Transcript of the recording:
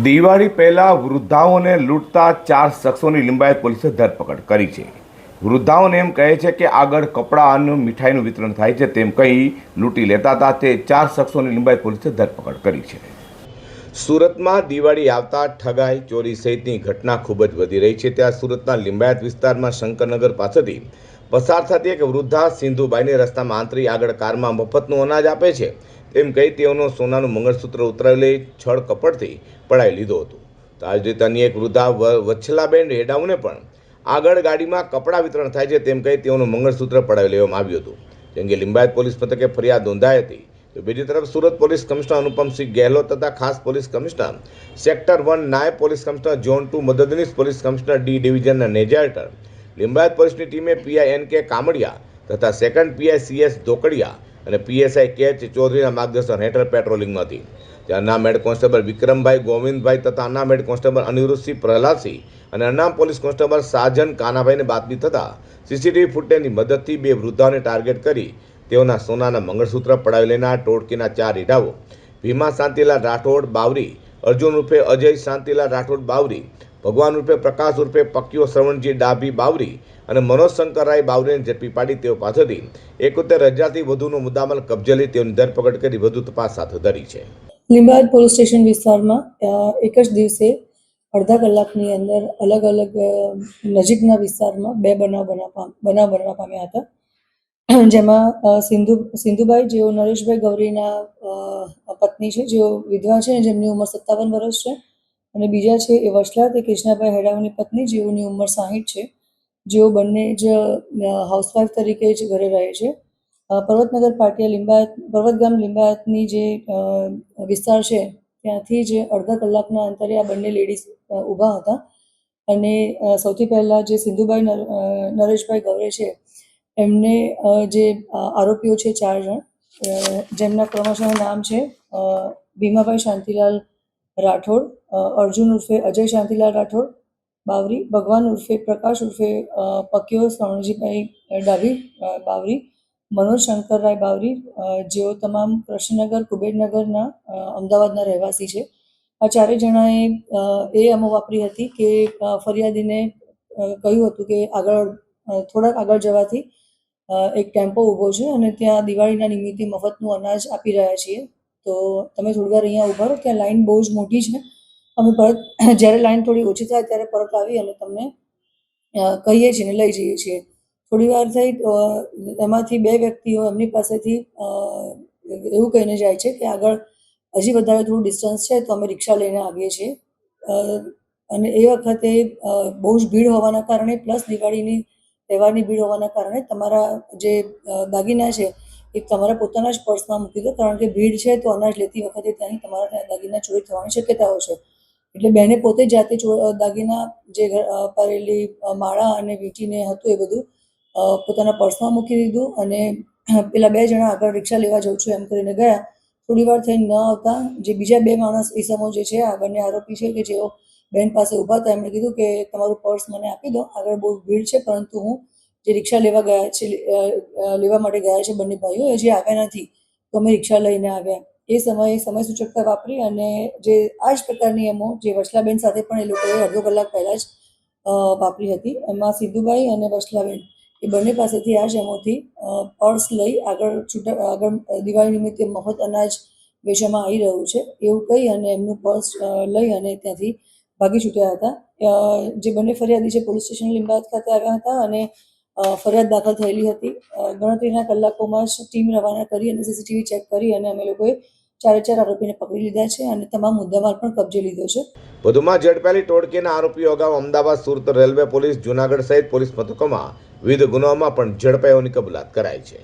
દિવાળી પહેલાં વૃદ્ધાઓને લૂંટતા ચાર શખ્સોની લિંબાયત પોલીસે ધરપકડ કરી છે. વૃદ્ધાઓને એમ કહે છે કે આગળ કપડાં અને મીઠાઈનું વિતરણ થાય છે તેમ કહી લૂંટી લેતા હતા. તે ચાર શખ્સોની લિંબાયત પોલીસે ધરપકડ કરી છે. સુરતમાં દિવાળી આવતા ઠગાઈ, ચોરી સહિતની ઘટના ખૂબ જ વધી રહી છે. ત્યાં સુરતના લિંબાયત વિસ્તારમાં શંકરનગર પાસેથી પસાર થતી એક વૃદ્ધા સિંધુબાઈને રસ્તામાં આંતરી આગળ કારમાં મફતનું અનાજ આપે છે. તેમ કહી તેઓનો સોનાનું મંગળસૂત્ર ઉતરાવી છળ કપડથી પડાવી લીધું હતું. તાજેતરની એક વૃદ્ધા વચ્છલાબેન હેડાઉને પણ આગળ ગાડીમાં કપડાં વિતરણ થાય છે તેમ કહી તેઓનું મંગળસૂત્ર પડાવી લેવામાં આવ્યું હતું. જેમ કે લિંબાયત પોલીસ મથકે ફરિયાદ નોંધાઈ હતી, તો બીજી તરફ સુરત પોલીસ કમિશનર અનુપમસિંહ ગેહલોત તથા ખાસ પોલીસ કમિશનર સેક્ટર વન નાયબ પોલીસ કમિશનર ઝોન ટુ મદદનીશ પોલીસ કમિશનર ડી ડિવિઝનના નેજાયટર, લિંબાયત પોલીસની ટીમે પીઆઈ એન કે કામડિયા તથા second PI C S Dhokadiya અને પીએસઆઈ કે ચૌધરીના માર્ગદર્શન હેઠળ પેટ્રોલિંગમાં હતી ત્યાં અનામ કોન્સ્ટેબલ વિક્રમભાઈ ગોવિંદભાઈ તથા અનામ હેડ કોન્સ્ટેબલ અનિરુદ્ધસિંહ પ્રહલાદસિંહ અને અનામ પોલીસ કોન્સ્ટેબલ સાજન કાનાભાઈને બાતમી થતાં સીસીટીવી ફૂટેજની મદદથી બે વૃદ્ધાઓને ટાર્ગેટ કરી તેઓના સોનાના મંગળસૂત્ર પડાવી લેનાર ટોળકીના ચાર ઈટાઓ, ભીમા શાંતિલાલ રાઠોડ બાવરી, અર્જુન રૂપે અજય શાંતિલાલ રાઠોડ બાવરી, ભગવાન રૂપે પ્રકાશ રૂપે પક્યો શ્રવણજી ડાભી બાવરી અને મનોજ શંકરરાય બાવરીને ઝડપી પાડી તેઓ પાસેથી એકોતેર હજારથી વધુનો મુદ્દામાલ કબજે લઈ તેઓની ધરપકડ કરી વધુ તપાસ હાથ ધરી છે. લીંબાયત પોલીસ સ્ટેશન વિસ્તારમાં એક જ દિવસે અડધા કલાકની અંદર અલગ અલગ નજીકના વિસ્તારમાં બે બનાવ બનવા બનાવ બનવા પામ્યા હતા. જેમાં સિંધુ, સિંધુભાઈ, જેઓ નરેશભાઈ ગૌરીના પત્ની છે, જેઓ વિધવા છે જેમની ઉંમર સત્તાવન વર્ષ છે. અને બીજા છે એ વસલા તે કૃષ્ણાભાઈ હેડાવની પત્ની, જેઓની ઉંમર સાહીઠ છે. જેઓ બંને જ હાઉસવાઈફ તરીકે જ ઘરે રહે છે. પર્વતનગર પાટિયા લિંબાયત, પર્વતગામ લિંબાયતની જે વિસ્તાર છે, ત્યાંથી જ અડધા કલાકના અંતરે આ બંને લેડીઝ ઊભા હતા. અને સૌથી પહેલાં જે સિંધુભાઈ નરેશભાઈ ગૌરે છે, એમને જે આરોપીઓ છે ચાર જણ જેમના ક્રમશઃ નામ છે ભીમાભાઈ શાંતિલાલ રાઠોડ અર્જુન ઉર્ફે અજય શાંતિલાલ રાઠોડ બાવરી, ભગવાન ઉર્ફે પ્રકાશ ઉર્ફે પક્યો શ્રવણજીભાઈ ડાભી બાવરી, મનોજ શંકરરાય બાવરી જેઓ તમામ કૃષ્ણનગર, કુબેરનગરના અમદાવાદના રહેવાસી છે. આ ચારેય જણાએ એ અમો વાપરી હતી કે ફરિયાદીને કહ્યું હતું કે આગળ થોડાક આગળ જવાથી એક ટેમ્પો ઊભો છે અને ત્યાં દિવાળીના નિમિત્તે મફતનું અનાજ આપી રહ્યા છીએ. તો તમે થોડી વાર અહીંયા ઊભા રહો, ત્યાં લાઈન બહુ જ મોટી છે. અમે પરત જ્યારે લાઈન થોડી ઓછી થાય ત્યારે પરત આવી અને તમને કહીએ છીએ ને લઈ જઈએ છીએ. થોડી વાર થઈ એમાંથી બે વ્યક્તિઓ એમની પાસેથી એવું કહીને જાય છે કે આગળ હજી વધારે થોડું ડિસ્ટન્સ છે તો અમે રિક્ષા લઈને આવીએ છીએ. અને એ વખતે બહુ જ ભીડ હોવાના કારણે પ્લસ દિવાળીની તહેવારની ભીડ હોવાના કારણે તમારા જે દાગીના છે એ તમારા પોતાના જ પર્સમાં મૂકી દો. કારણ કે ભીડ છે તો અનાજ લેતી વખતે ત્યાંથી તમારા દાગીના ચોરી થવાની શક્યતાઓ છે. એટલે બેને પોતે જાતે દાગીના જે પહેરેલી માળા અને વીંટીને હતું એ બધું પોતાના પર્સમાં મૂકી દીધું અને પેલા બે જણા આગળ રિક્ષા લેવા જાઉં છું એમ કરીને ગયા. થોડી વાર થઈને ન આવતા જે બીજા બે માણસ ઈસમો જે છે આ બંને આરોપી છે કે જેઓ બેન પાસે ઊભા હતા, એમણે કીધું કે તમારું પર્સ મને આપી દો, આગળ બહુ ભીડ છે, પરંતુ હું જે રિક્ષા લેવા ગયા છે લેવા માટે ગયા છે બંને ભાઈઓ એ જે આવ્યા નથી. તો અમે રિક્ષા લઈને આવ્યા. એ સમયે સમય સૂચકતા વાપરી અને જે આ જ પ્રકારની એમો જે વસલાબેન સાથે પણ એ લોકોએ અડધો કલાક પહેલાં જ વાપરી હતી. એમાં સિદ્ધુભાઈ અને વસલાબેન એ બંને પાસેથી આ જ એમોથી પર્સ લઈ આગળ છૂટા, આગળ દિવાળી નિમિત્તે મફત અનાજ વેચવામાં આવી રહ્યું છે. એવું કહી અને એમનું પર્સ લઈ અને ત્યાંથી ભાગી છૂટ્યા હતા. જે બંને ફરિયાદી છે પોલીસ સ્ટેશન લીંબાદ ખાતે આવ્યા હતા અને ફરિયાદ દાખલ થયેલી હતી. ગણતરીના કલાકોમાં જ ટીમ રવાના કરી અને સીસીટીવી ચેક કરી અને અમે લોકોએ ચારે ચાર આરોપીને પકડી લીધા છે અને તમામ મુદ્દામાલ પણ કબજે લીધો છે. વધુમાં ઝડપાયેલી ટોળકીના આરોપીઓ અગાઉ અમદાવાદ, સુરત રેલવે પોલીસ, જુનાગઢ સહિત પોલીસ મથકોમાં વિવિધ ગુનાઓમાં પણ ઝડપાયોની કબૂલાત કરાઈ છે.